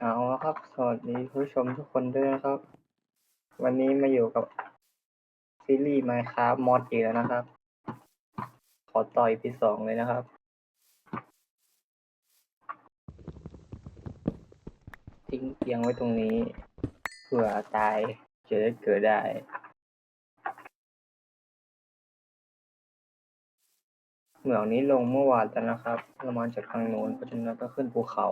เอาละครับ สวัสดีผู้ชมทุกคนด้วยนะครับ วันนี้มาอยู่กับซีรีส์ Minecraft มอดอีกแล้วนะครับ ขอต่อยพีสองเลยนะครับ ทิ้งเตียงไว้ตรงนี้เผื่อตายจะได้เกิดได้เหมืองนี้ลงเมื่อวานแล้วนะครับเรามาจากทางโน้นเพราะฉะนั้นก็ขึ้นภูเขา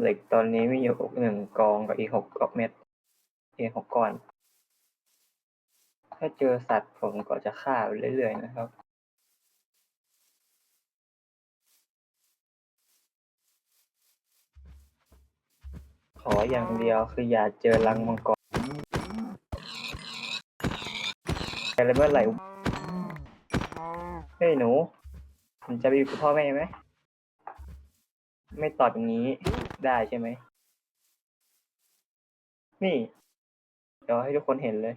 เหล็กตอนนี้มีอยู่หนึ่งกองกับอีกหกกเม็ดอีกหกก้อน ถ้าเจอสัตว์ผมก็จะฆ่าไปเรื่อยๆนะครับขออย่างเดียวคืออย่าเจอรังมังกรอะไรเมื่อไหร่เฮ้ยหนูผมจะไปอยู่กับพ่อแม่ไหม ไม่ตอบอย่างนี้ ได้ใช่ไหม นี่ เดี๋ยวให้ทุกคนเห็นเลย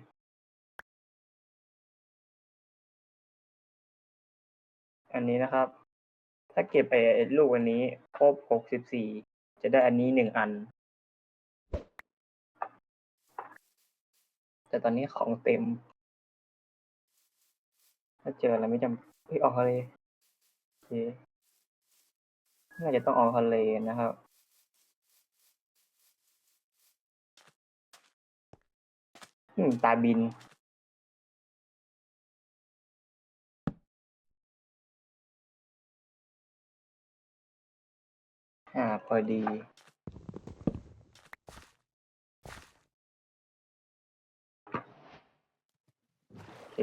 อันนี้นะครับ ถ้าเก็บไปลูกอันนี้ ครบหกสิบสี่จะได้อันนี้หนึ่งอัน แต่ตอนนี้ของเต็ม ถ้าเจออะไรไม่จำเฮ้ยออกทะเลโอเคน่าจะต้องออกทะเลนะครับ อืม ตาบิน อ่า พอดีโอเค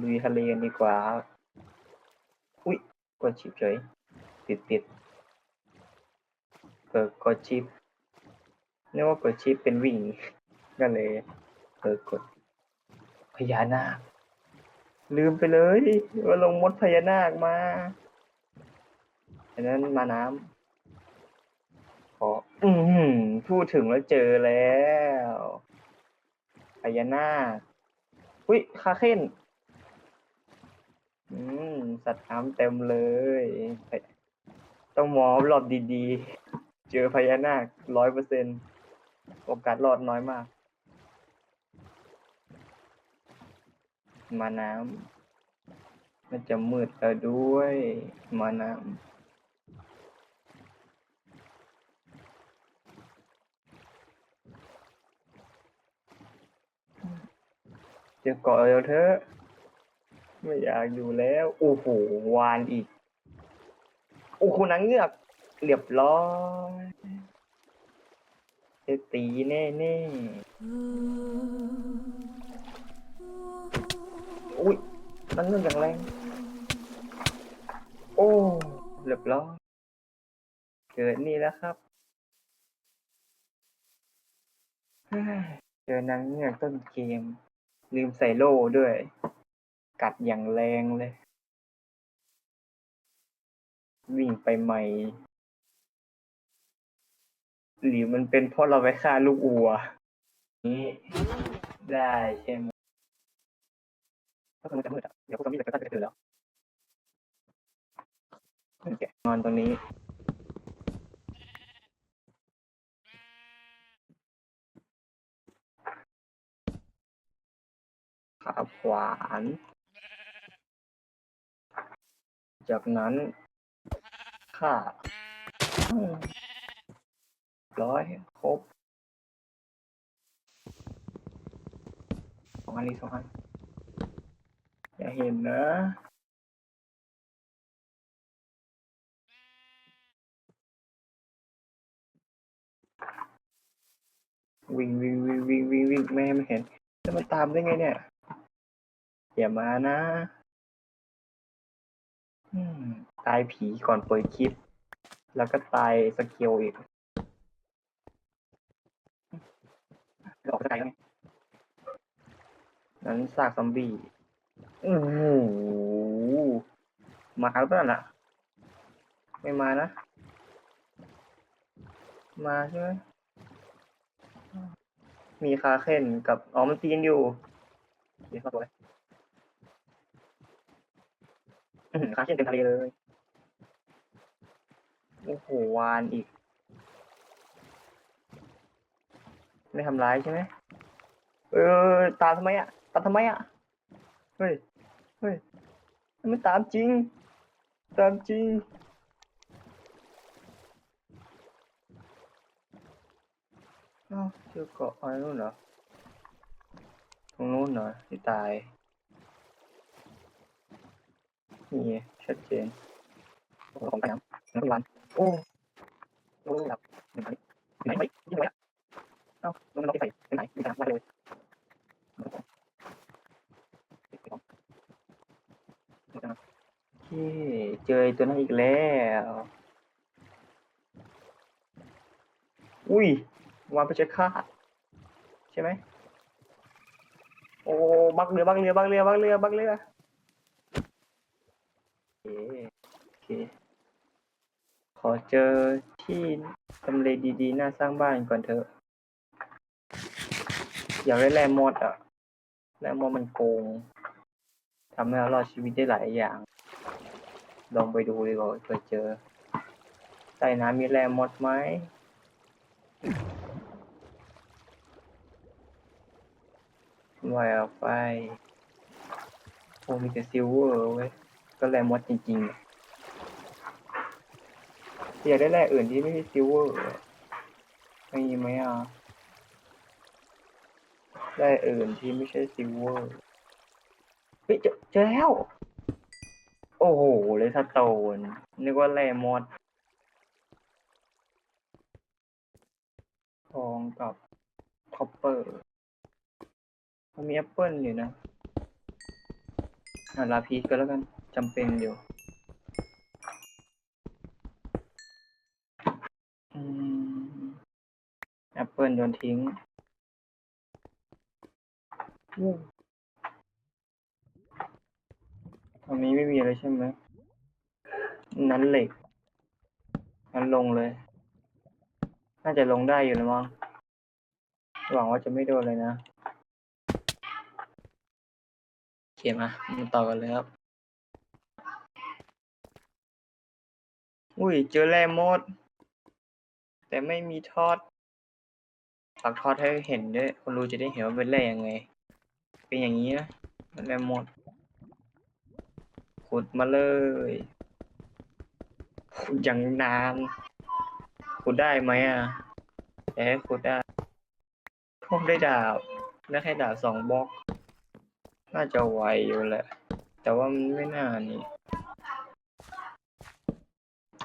ลุยทะเลกันดีกว่าครับ อุ้ยกดชิปเฉย ติดติดเปิดกดชิปนึกว่ากดชิปเป็นวิ่ง ก็เลย เปิดกดพญานาค ลืมไปเลยว่าลงมดพญานาคมาอันนั้นมาน้ำขออือหือพูดถึงแล้วเจอแล้วพญานาคอุ้ยคาเคนอืมสัตว์น้ำเต็มเลย ต้องมองรอบดีๆ เจอพญานาคร้อยเปอร์เซ็นโอกาสรอดน้อยมาก มาน้ำมันจะมืดแล้วด้วยมาน้ำจะเกาะเร็วเถอะไม่อยากอยู่แล้ว โอ้โห วานอีก โอ้โหนางเงือกเรียบร้อยจะตีแน่แน่ อุ้ยนางเงือย่างแรง โอ้เรียบร้อยเกิดนี่แล้วครับเจอนางเงือกต้นเกม ลืมใส่โล่ด้วย กัดอย่างแรงเลย วิ่งไปใหม่หรือมันเป็นเพราะเราไปฆ่าลูกอัว นี้ได้ใช่ไหมถ้ามันจะมืดอะ ดี๋ยวพวกซอมบี้จะกระตันจะตื่นแล้วโอเคนอนตรงนี้ขาขวานจากนั้นค่าร้อยครบสองอันนี้สองอัน อย่าเห็นนะ วิ่งวิ่งวิ่งวิ่งวิ่งวิ่งไม่ให้มันเห็นแล้วมันตามได้ไงเนี่ยอย่ามานะตายผีก่อนเปิดคลิป แล้วก็ตายสเกิลอีกออกไปไกไหมนั้นซากซอมบี้ โอ้โหมาหรือเปล่าน่ะ ไม่มานะ มาใช่ไหมมีคาเคนกับอ๋อมันตีนอยู่เดี๋ยวเข้าไปอื้อหือคาเช่นเต็มทะเลเลย โอ้โห วานอีก ไม่ทำร้ายใช่ไหมเออตามทำไมอะตามทำไมอะ เฮ้ย เฮ้ยมันตามจริง ตามจริงอ้าวเจอเกาะอะไรนู่นเหรอตรงนู้นเหรอที่ตาย นี่ไงชัดเจนโอ้ของไปน้ำน้ำวันโอ้โอ้หลับหนึ่งไหนไหนไหนยี่ไหนอะเอ้าลงเราไปใส่ไปไหนมีทางว่าเลย โอเคเจอตัวนั้นอีกแล้ว อุ้ยวางไปจะฆ่าใช่ไหมโอ้บักเรือบักเรือบักเรือบักเรือบักเรือโอเคโอเคขอเจอที่ทำเลดีๆน่าสร้างบ้านก่อนเถอะ อยากได้แรมมอดอะแรมมอดมันโกง ทำให้เรารอดชีวิตได้หลายอย่าง ลองไปดูดีกว่าเผื่อเจอ ใต้น้ำมีแรมมดไหมวายออกไปโอ้มีแต่ซิลเวอร์เว้ย ก็แร่มดจริงๆอยากได้แร่อื่นที่ไม่ใช่ซิลเวอร์มีไหมอะแร่อื่นที่ไม่ใช่ซิลเวอร์ ฮ้ยเจอเจอแล้ว โอ้โหเลยสโตนนึกว่าแร่มอดทองกับคอปเปอร์มันมีแอปเปิลอยู่นะอ่าลาพีก็แล้วกันจำเป็นอยู่แอปเปิลโยนทิ้ง อู้ตรงนี้ไม่มีอะไรใช่ไหมนั้นเหล็กนั้นลงเลย น่าจะลงได้อยู่แล้วมั้งหวังว่าจะไม่โดนเลยนะโอเคมามาต่อกันเลยครับ อุ้ย เจอแร่มด แต่ไม่มีทอดฝากทอดให้เห็นด้วย คนรู้จะได้เห็นว่าเป็นแร่ยังไง เป็นอย่างนี้นะแร่มด ขุดมาเลยขุดอย่างนานขุดได้ไหมอะแต่ขุดได้ผมได้ดาบได้แค่ดาบสองบล็อก น่าจะไวอยู่แหละ แต่ว่ามันไม่น่านี่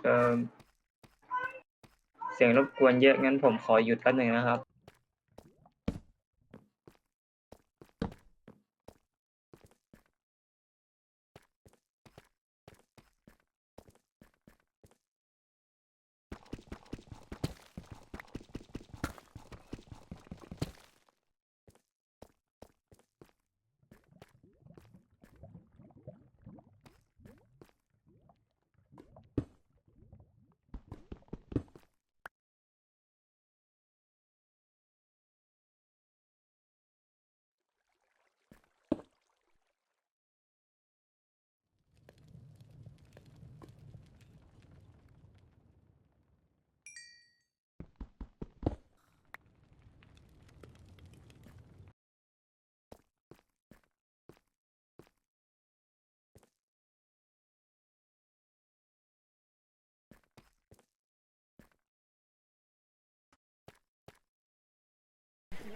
เออเสียงรบกวนเยอะงั้นผมขอหยุดแป๊บหนึ่งนะครับ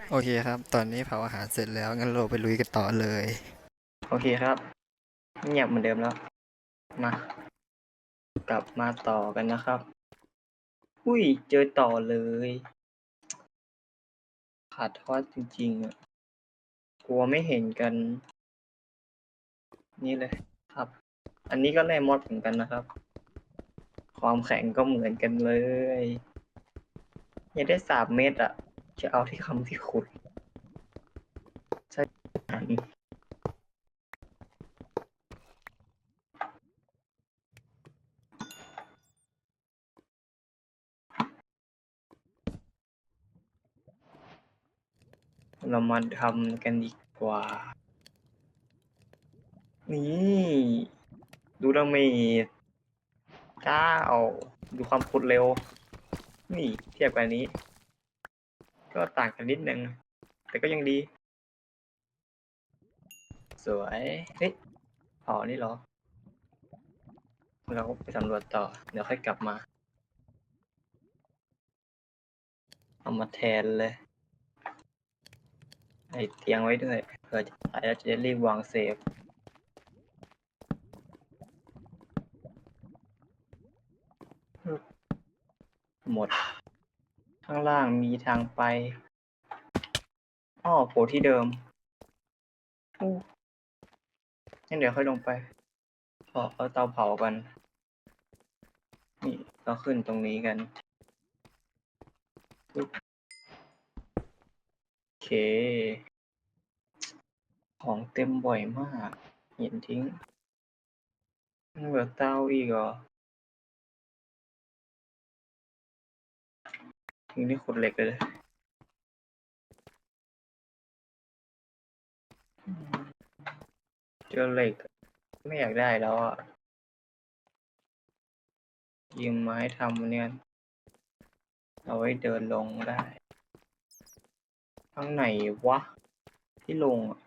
โอเคครับ ตอนนี้เผาอาหารเสร็จแล้ว งั้นเราไปลุยกันต่อเลย โอเคครับเงียบเหมือนเดิมแล้ว มา กลับมาต่อกันนะครับ อุ้ย เจอต่อเลย ขาดทอดจริงๆอะ กลัวไม่เห็นกัน นี่เลยครับ อันนี้ก็แร่มอดเหมือนกันนะครับ ความแข็งก็เหมือนกันเลยยากได้สามเม็ดอะ จะเอาที่คำที่ขุดใช่อันเรามาทำกันดีกว่า นี่ ดูดาเมจเก้าดูความขุดเร็ว นี่ เทียบกับอันนี้ ก็ต่างกันนิดนึง แต่ก็ยังดี สวย เฮ้ยอ๋อนี่เหรอ เราไปสำรวจต่อ เดี๋ยวค่อยกลับมา เอามาแทนเลย ไอเตียงไว้ด้วยเผื่อจะตายแล้วจะได้รีบวางเซฟหมด ข้างล่างมีทางไปอ้อโผล่ที่เดิมอู้งั้นเดี๋ยวค่อยลงไปขอเอาเตาเผากัน นี่เราขึ้นตรงนี้กันปึ๊บโอเค ของเต็มบ่อยมาก เห็นทิ้งยังเหลือเตาอีกเหรอ ทิ้งที่ขุดเหล็กเลยเจอเหล็ก ไม่อยากได้แล้วอะยืมไม้ทำเนี่ย เอาไว้เดินลงได้ ทางไหนวะ ที่ลงอะ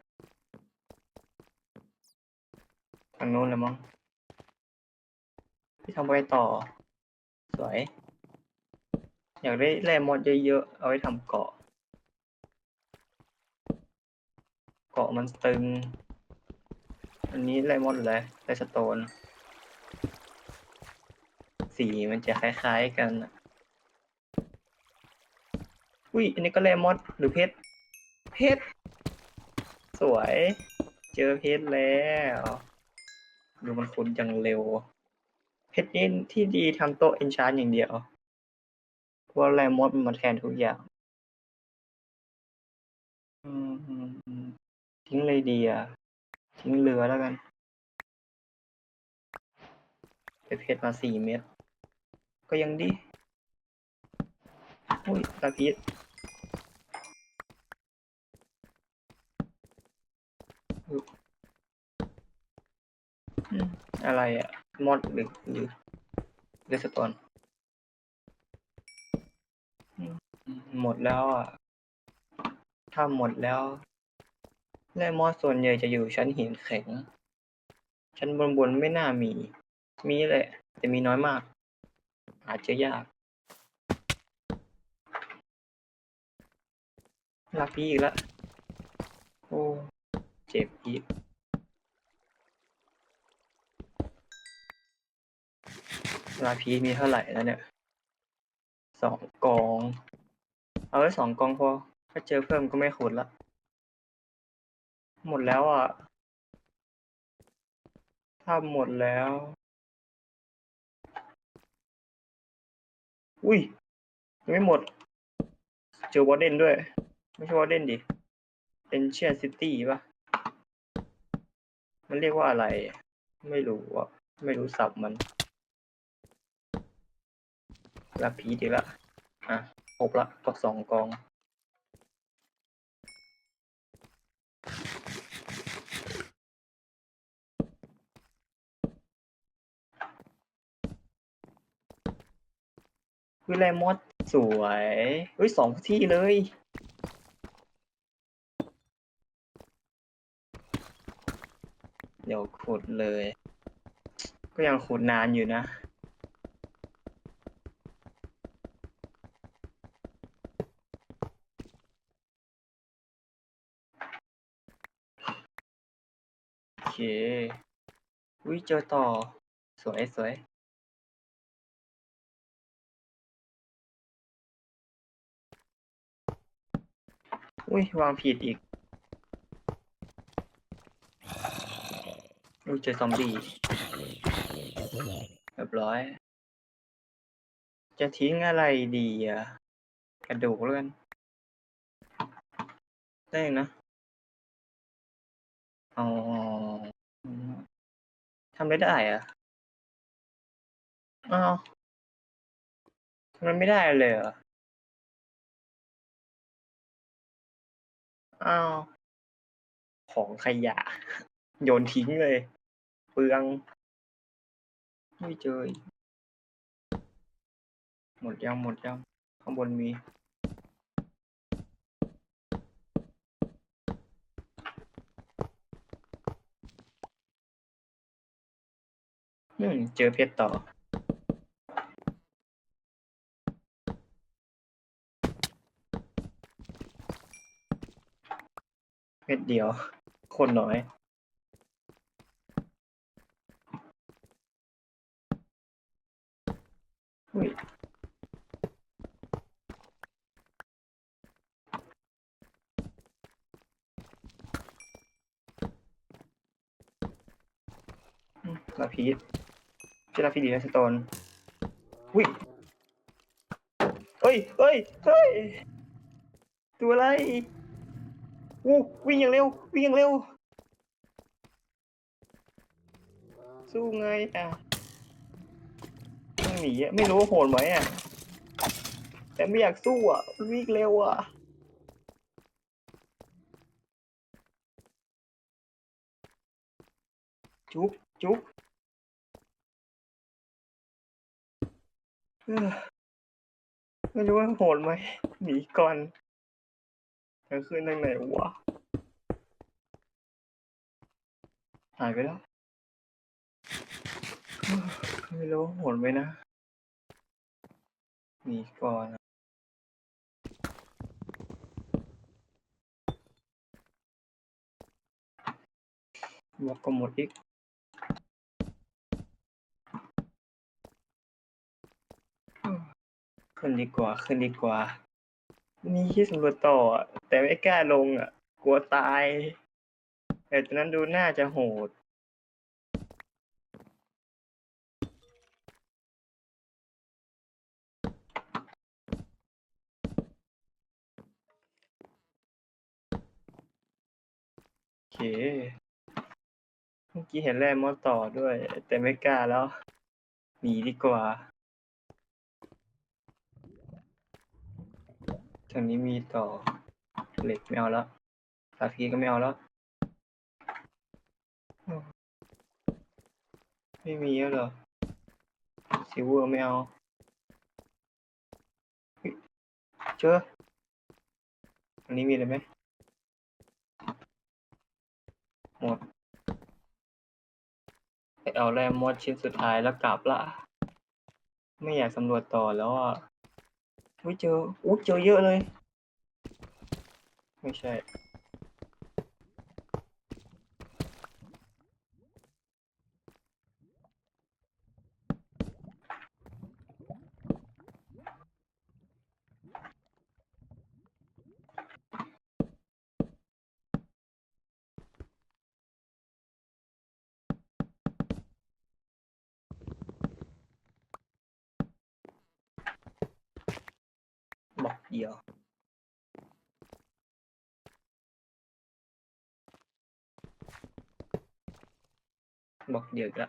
ทางโน้นเลยมั้ง ที่ทำไว้ต่อ สวย อยากได้แร่มอดเยอะๆ เอาไว้ทำเกาะ เกาะมันตึง อันนี้แร่มอดเลยแร่สโตน สีมันจะคล้ายๆกัน อุ้ย อันนี้ก็แร่มอดหรือเพชร เพชร สวย เจอเพชรแล้วดูมันขุดอย่างเร็ว เพชรนี่ที่ดีทำโต๊ะเอนชานอย่างเดียว เพราะแรมอดมันมาแทนทุกอย่าง อืมทิ้งเลยดีอะ ทิ้งเรือแล้วกันไปเพชรมาสี่เม็ดก็ยังดี อุ้ยลาพิษอุ๊ยอืมอะไรอะ มอดหรือหรือเรสตอน หมดแล้วอะ ถ้าหมดแล้วแร่มอสส่วนใหญ่จะอยู่ชั้นหินแข็ง ชั้นบนบนไม่น่ามี มีแหละ แต่มีน้อยมาก อาจจะยากลาพี่อีกล้วโอ้ เจ็บอีกลาพีมีเท่าไหร่แล้วเนี่ย สองกอง เอาไว้สองกองพอ ถ้าเจอเพิ่มก็ไม่ขุดละ หมดแล้วอะ ถ้าหมดแล้ว อุ้ยยังไม่หมด เจอวอร์เดนด้วย ไม่ใช่วอร์เดนดิเป็นเชียนซิตี้ปะมันเรียกว่าอะไร ไม่รู้อะ ไม่รู้สับมันลาพีดีละอะ รบละกับสองกอง วิไลมอดสวยเฮ้ยสองที่เลยเดี๋ยวขุดเลย ก็ยังขุดนานอยู่นะ โอเค วิเจอต่อ สวยสวยอุ้ยวางผิดอีก อุ้ยเจอซอมบี้เรียบร้อย จะทิ้งอะไรดีอะ กระดูกแล้วกัน ได้นะอ๋ออืมทำไม่ได้อะอ้าวทำไม่ได้เลยเหรออ้าว ของขยะ โยนทิ้งเลยเปลืองไม่เจอหมดยังหมดยังข้างบนมี อืม เจอเพชรต่อ เพชรเดียว คนน้อยอุ้ยลาพีช เจลาพีดีนะสโตนอุ้ยเฮ้ยเฮ้ยเฮ้ยตัวอะไรอู้วิ่งอย่างเร็ว วิ่งอย่างเร็ว สู้ไงอะต้องหนีอะไม่รู้ว่าโหดไหมอะ แต่ไม่อยากสู้อะวิ่งเร็วอะจุ๊บจุ๊บ ไม่รู้ว่าโหดไหมหนีก่อนทางคืนทางไหนวะหายไปแล้ว ไม่รู้ว่าโหดไหมนะหนีก่อนอะหมวกก็หมดอีก ขึ้นดีกว่าขึ้นดีกว่า นี่ที่สำรวจต่ออะแต่ไม่กล้าลงอะ กลัวตาย แต่ตอนนั้นดูน่าจะโหด โอเค เมื่อกี้เห็นแร่มอสต่อด้วย แต่ไม่กล้าแล้ว หนีดีกว่า ทางนี้มีต่อเหล็กไม่เอาแล้วสาพีก็ไม่เอาแล้ว ไม่มีแล้วเหรอซิลเวอร์ไม่เอาเฮ้ยเจออันนี้มีอะไรไหมหมดไปเอาแรมมดชิ้นสุดท้ายแล้วกลับละ ไม่อยากสำรวจต่อแล้วอะ ไม่เจออู้เจอเยอะเลย ไม่ใช่ บอกเดียว บอกเดียวอีกละ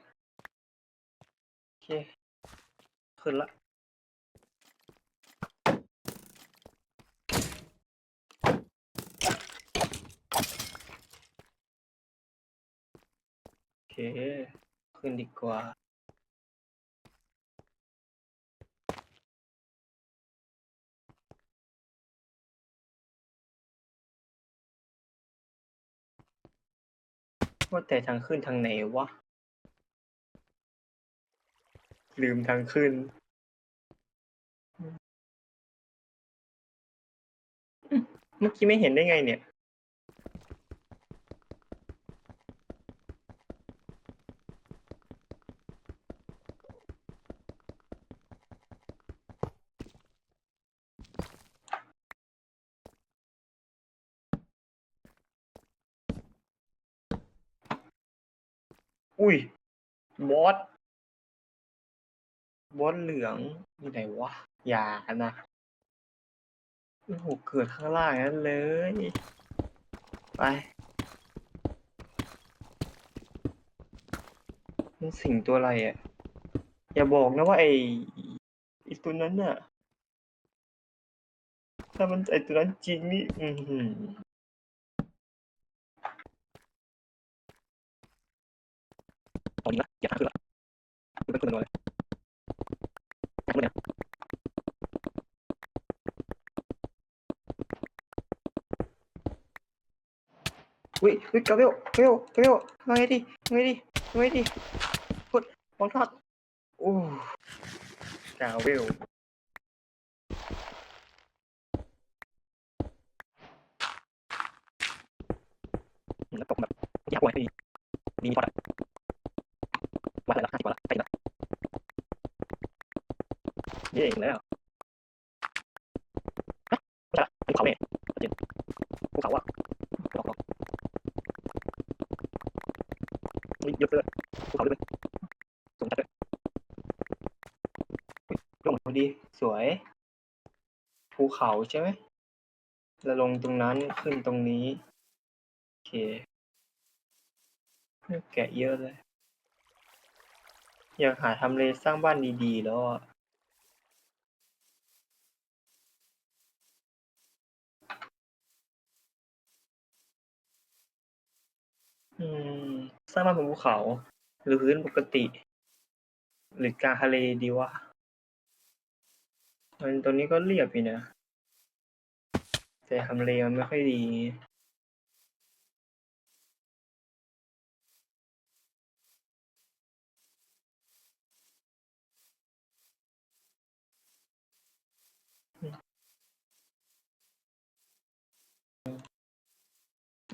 โอเคขึ้นละโอเค ขึ้นดีกว่าว่าแต่ทางขึ้นทางไหนวะ ลืมทางขึ้น เมื่อกี้ไม่เห็นได้ไงเนี่ย อุ้ยบอส บอสเหลืองอยู่ไหนวะ อย่านะโอ้โหเกิดข้างล่างนั้นเลย ไปมันสิงตัวอะไรอะ อย่าบอกนะว่าไอ้ไอ้ตัวนั้นน่ะ ถ้ามันไอ้ตัวนั้นจริงนี่ อือหือผมนะอย่าขึ้นละคือเป็นคนเลย ฮ้ยกาเวลกาเวลกาเวลทำไงดีทำไงดีทำไงดีกดมองทอดโอ้กาเวลแล้วตกแบบยากกว่าดีดีพอละวัดอะไรละห้าสิบกว่าละใกล้ละเย่แล้วฮะไม่ใช่ละภูเขาเนี่ยจริงภูเขาอะลองลองนี่เยอะเลยภูเขาด้วยสูงจัดเลยอุ๊ยลงพอดี สวย ภูเขาใช่ไหมแล้วลงตรงนั้นขึ้นตรงนี้ โอเคแกะเยอะเลย อยากหาทำเลสร้างบ้านดีๆ แล้วอะอืมสร้างบ้านบนภูเขา หรือพื้นปกติ หรือกลางทะเลดีวะ มันตรงนี้ก็เรียบอยู่นะ แต่ทำเลมันไม่ค่อยดี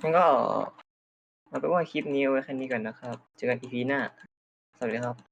งั้นก็เอาเป็นว่าคลิปนี้เอาไว้แค่นี้ก่อนนะครับ เจอกันอีพีหน้า สวัสดีครับ